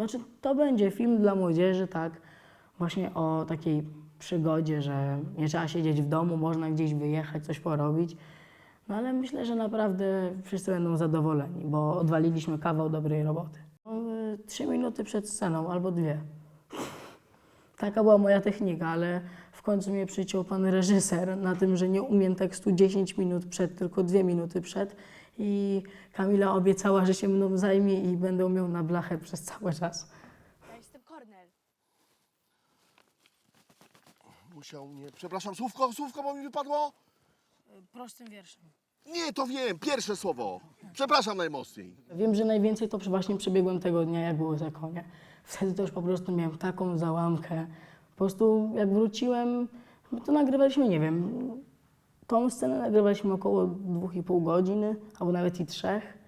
Znaczy, to będzie film dla młodzieży, tak, właśnie o takiej przygodzie, że nie trzeba siedzieć w domu, można gdzieś wyjechać, coś porobić. No ale myślę, że naprawdę wszyscy będą zadowoleni, bo odwaliliśmy kawał dobrej roboty. No, y, Trzy minuty przed sceną albo dwie. Taka była moja technika, ale w końcu mnie przyciął pan reżyser na tym, że nie umiem tekstu 10 minut przed, tylko 2 minuty przed. I Kamila obiecała, że się mną zajmie i będę miał na blachę przez cały czas. Musiał mnie. Przepraszam, słówko, słówko, bo mi wypadło? Prostym wierszem. Nie, to wiem, pierwsze słowo. Przepraszam najmocniej. Wiem, że najwięcej to właśnie przebiegłem tego dnia, jak były te konie. Wtedy też po prostu miałem taką załamkę. Po prostu jak wróciłem, to nagrywaliśmy, nie wiem, tą scenę nagrywaliśmy około dwóch i pół godziny, albo nawet i trzech.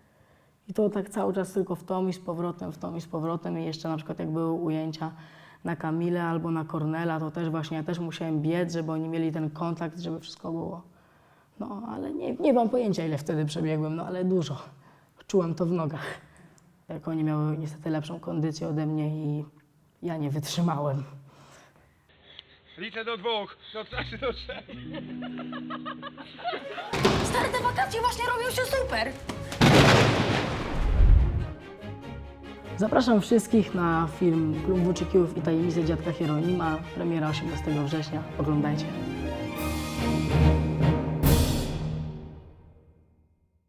I to tak cały czas tylko w tom i z powrotem, w tom i z powrotem. I jeszcze na przykład jak były ujęcia na Kamilę albo na Kornela, to też właśnie ja też musiałem biec, żeby oni mieli ten kontakt, żeby wszystko było. No, ale nie, nie mam pojęcia, ile wtedy przebiegłem, no ale dużo. Czułem to w nogach. Jak oni miały niestety lepszą kondycję ode mnie i ja nie wytrzymałem. Liczę do dwóch, do znaczy do trzech. Stare te wakacje właśnie robią się super. Zapraszam wszystkich na film Klub Włóczykijów i Tajemnice Dziadka Hieronima. Premiera 18 września. Oglądajcie.